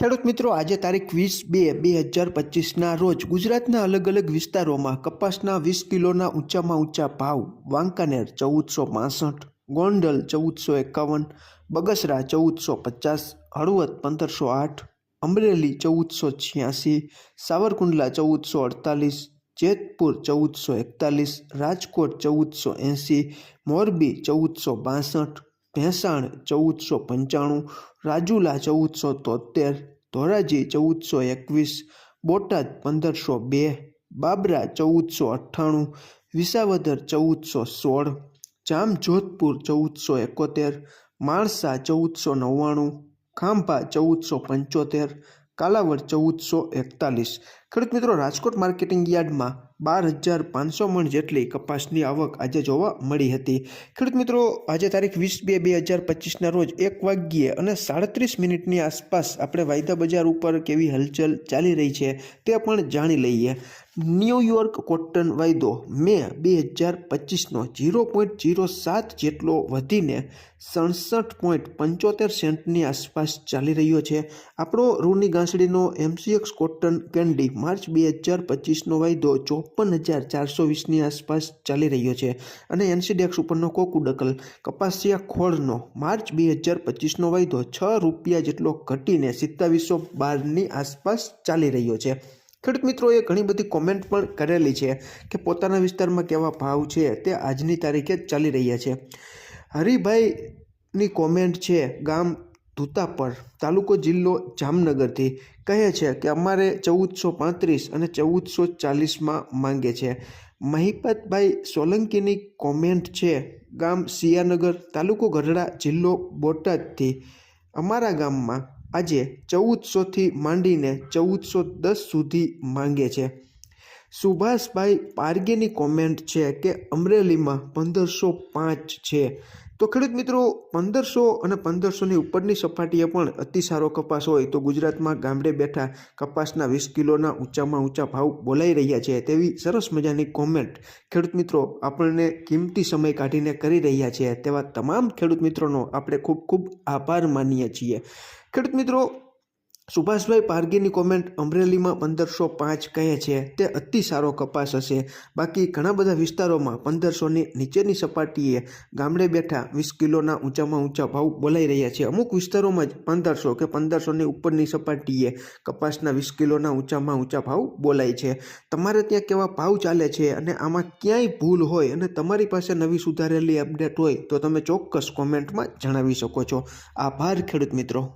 ખેડૂત મિત્રો, આજે તારીખ વીસ બે બે હજાર પચીસના રોજ ગુજરાતના અલગ અલગ વિસ્તારોમાં કપાસના વીસ કિલોના ઊંચામાં ઊંચા ભાવ, વાંકાનેર ચૌદસો પાસઠ ગોંડલ ચૌદસો એકાવન, બગસરા ચૌદસો પચાસ, હળવદ પંદરસો આઠ, અમરેલી ચૌદસો છ્યાસી, સાવરકુંડલા ચૌદસો અડતાલીસ, જેતપુર ચૌદસો એકતાલીસ, રાજકોટ ચૌદસો એંસી, મોરબી ચૌદસો બાસઠ ભેંસાણ ચૌદસો પંચાણું, રાજુલા ચૌદસો તોતેર ધોરાજી ચૌદસો એકવીસ, બોટાદ પંદરસો બે, બાબરા ચૌદસો અઠ્ઠાણું, વિસાવદર ચૌદસો સોળ, જામજોધપુર ચૌદસો એકોતેર, માણસા ચૌદસો નવ્વાણું, ખાંભા ચૌદસો પંચોતેર, કાલાવડ ચૌદસો એકતાલીસ. ખેડૂત મિત્રો, રાજકોટ માર્કેટિંગ યાર્ડમાં બાર હજાર પાંચસો મણ જેટલી કપાસની આવક આજે જોવા મળી હતી. ખેડૂત મિત્રો, આજે તારીખ વીસ બે બે હજાર પચીસના રોજ એક વાગ્યે અને સાડત્રીસ મિનિટની આસપાસ આપણે વાયદા બજાર ઉપર કેવી હલચલ ચાલી રહી છે તે પણ જાણી લઈએ. ન્યૂયોર્ક કોટન વાયદો મે બે હજાર પચીસનો જીરો પોઈન્ટ ઝીરો સાત જેટલો વધીને સડસઠ પોઈન્ટ પંચોતેર સેન્ટની આસપાસ ચાલી રહ્યો છે. આપણો રૂની ગાંસડીનો એમસીએક્સ કોટન કેન્ડી માર્ચ બે હજાર પચીસનો વાયદો ચોપન હજાર ચારસો વીસની આસપાસ ચાલી રહ્યો છે અને એનસીડેક્સ ઉપરનો કોકુડકલ કપાસિયા ખોળનો માર્ચ બે હજાર પચીસનો વાયદો છ રૂપિયા જેટલો ઘટીને સિત્તાવીસો બારની આસપાસ ચાલી રહ્યો છે. ખેડૂત મિત્રોએ ઘણી બધી કોમેન્ટ પણ કરેલી છે કે પોતાના વિસ્તારમાં કેવા ભાવ છે તે આજની તારીખે ચાલી રહ્યા છે. હરિભાઈની કોમેન્ટ છે, ગામ ધુતાપર તાલુકો જિલ્લો જામનગરથી કહે છે કે અમારે ચૌદસો પાંત્રીસ અને ચૌદસો ચાલીસમાં માંગે છે. મહિપતભાઈ સોલંકીની કોમેન્ટ છે, ગામ સિયાનગર, તાલુકો ગઢડા, જિલ્લો બોટાદથી. અમારા ગામમાં આજે ચૌદસોથી માંડીને ચૌદસો દસ સુધી માંગે છે. સુભાષભાઈ પારગેની કોમેન્ટ છે કે અમરેલીમાં પંદરસો પાંચ છે. તો ખેડૂત મિત્રો, પંદરસો અને પંદરસોની ઉપરની સપાટીએ પણ અતિ સારો કપાસ હોય તો ગુજરાતમાં ગામડે બેઠા કપાસના વીસ કિલોના ઊંચામાં ઊંચા ભાવ બોલાઈ રહ્યા છે તેવી સરસ મજાની કોમેન્ટ ખેડૂત મિત્રો આપણને કિંમતી સમય કાઢીને કરી રહ્યા છે તેવા તમામ ખેડૂત મિત્રોનો આપણે ખૂબ ખૂબ આભાર માનીએ છીએ. ખેડૂત મિત્રો સુભાષભાઈ પારગીની કોમેન્ટ અમરેલીમાં પંદરસો પાંચ કહે છે, તે અતિ સારો કપાસ હશે. બાકી ઘણા બધા વિસ્તારોમાં પંદરસોની નીચેની સપાટીએ ગામડે બેઠા વીસ કિલોના ઊંચામાં ઊંચા ભાવ બોલાઈ રહ્યા છે. અમુક વિસ્તારોમાં જ પંદરસો કે પંદરસોની ઉપરની સપાટીએ કપાસના વીસ કિલોના ઊંચામાં ઊંચા ભાવ બોલાય છે. તમારે ત્યાં કેવા ભાવ ચાલે છે અને આમાં ક્યાંય ભૂલ હોય અને તમારી પાસે નવી સુધારેલી અપડેટ હોય તો તમે ચોક્કસ કોમેન્ટમાં જણાવી શકો છો. આભાર ખેડૂત મિત્રો.